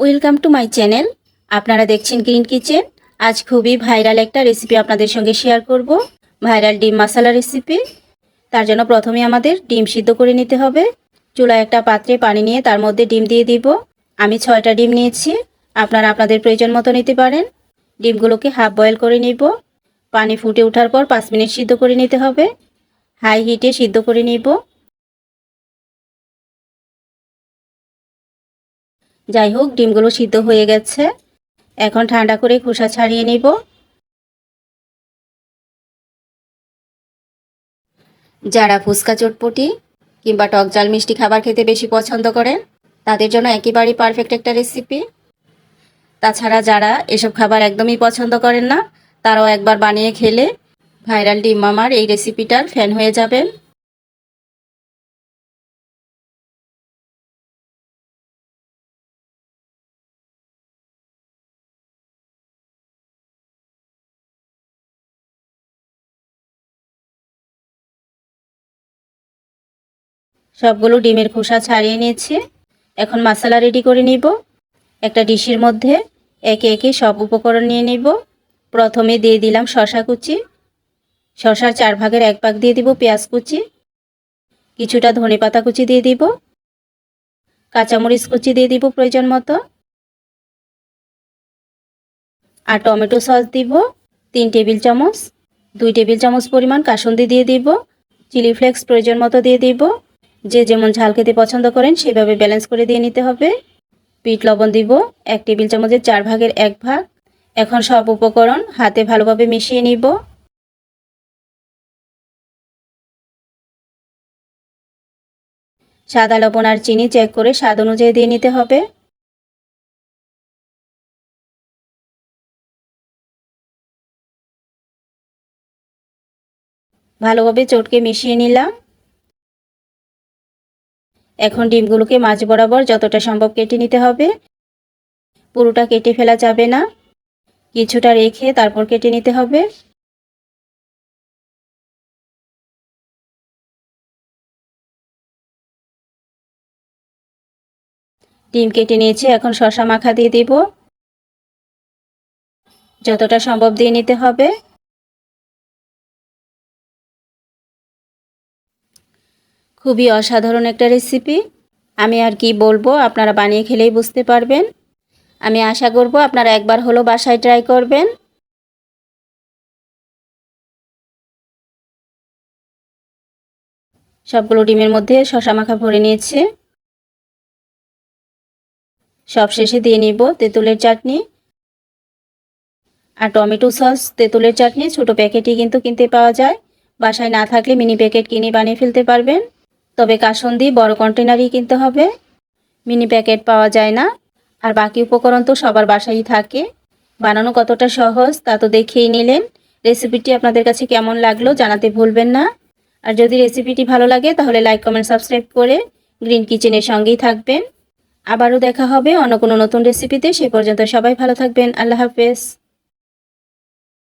Welcome to my channel আপনারা দেখছেন green kitchen আজ খুবই ভাইরাল একটা রেসিপি আপনাদের সঙ্গে শেয়ার করব। ভাইরাল ডিম মশলা রেসিপি তার জন্য প্রথমে আমাদের ডিম সিদ্ধ করে নিতে হবে। চুলায় একটা পাত্রে পানি নিয়ে তার মধ্যে ডিম দিয়ে দিব। আমি ছয়টা ডিম নিয়েছি। আপনারা আপনাদের প্রয়োজন মতো নিতে পারেন। ডিমগুলোকে হাফ বয়েল করে নিব। পানি ফুটে ওঠার পর পাঁচ মিনিট সিদ্ধ করে নিতে হবে। হাই হিটে সিদ্ধ করে নিব। যাই হোক, ডিমগুলো সিদ্ধ হয়ে গেছে। এখন ঠান্ডা করে খোসা ছাড়িয়ে নিব। যারা ফুচকা চটপটি কিংবা টক জাল মিষ্টি খাবার খেতে বেশি পছন্দ করেন, তাদের জন্য একেবারেই পারফেক্ট একটা রেসিপি তাছাড়া যারা এসব খাবার একদমই পছন্দ করেন না, তারাও একবার বানিয়ে খেলে ভাইরাল ডিম মামার এই রেসিপিটার ফ্যান হয়ে যাবেন। সবগুলো ডিমের খোসা ছাড়িয়ে নিয়েছি। এখন মশলা রেডি করে নিব। একটা ডিশের মধ্যে একে একে সব উপকরণ নিয়ে নিব। প্রথমে দিয়ে দিলাম শশা কুচি। শশার চার ভাগের এক ভাগ দিয়ে দিব পেঁয়াজ কুচি। কিছুটা ধনে পাতা কুচি দিয়ে দিব। কাঁচামরিচ কুচি দিয়ে দিব প্রয়োজন মতো। আর টমেটো সস দিব তিন টেবিল চামচ। দুই টেবিল চামচ পরিমাণ কাসন্দি দিয়ে দিব। চিলি ফ্লেক্স প্রয়োজন মতো দিয়ে দিব। যে যেমন ঝাল খেতে পছন্দ করেন, সেভাবে ব্যালেন্স করে দিয়ে নিতে হবে। পিট লবণ দিব, এক টেবিল চামচের চার ভাগের এক ভাগ। এখন সব উপকরণ হাতে ভালোভাবে মিশিয়ে নিব। সাদা লবণ আর চিনি চেক করে স্বাদ অনুযায়ী দিয়ে নিতে হবে। ভালোভাবে চটকে মিশিয়ে নিলাম। এখন ডিমগুলোকে মাছ বরাবর যতটা সম্ভব কেটে নিতে হবে। পুরোটা কেটে ফেলা যাবে না। কিছুটা রেখে তারপর কেটে নিতে হবে। ডিম কেটে নিয়েছি, এখন শশা মাখা দিয়ে দিব। যতটা সম্ভব দিয়ে নিতে হবে। খুবই অসাধারণ একটা রেসিপি আমি আর কি বলব, আপনারা বানিয়ে খেলেই বুঝতে পারবেন। আমি আশা করব আপনারা একবার হলো বাসায় ট্রাই করবেন। সবগুলো ডিমের মধ্যে শশা মাখা ভরে নিয়েছে। সব শেষে দিয়ে নিব তেঁতুলের চাটনি। আর টমেটো সস, তেঁতুলের চাটনি, ছোট প্যাকেটই কিন্তু কিনতে পাওয়া যায়। বাসায় না থাকলে মিনি প্যাকেট কিনে বানিয়ে ফেলতে পারবেন। তবে কাসন্দি বড় কন্টেনারই কিনতে হবে। মিনি প্যাকেট পাওয়া যায় না। আর বাকি উপকরণ তো সবার বাসায় থাকে। বানানো কতটা সহজ তা তো দেখেই নিলেন। রেসিপিটি আপনাদের কাছে কেমন লাগল জানাতে ভুলবেন না। আর যদি রেসিপিটি ভালো লাগে, তাহলে লাইক কমেন্ট সাবস্ক্রাইব করে গ্রিন কিচেনের সঙ্গেই থাকবেন। আবারও দেখা হবে অন্য কোনো নতুন রেসিপিতে সে পর্যন্ত সবাই ভালো থাকবেন। আল্লাহ হাফেজ।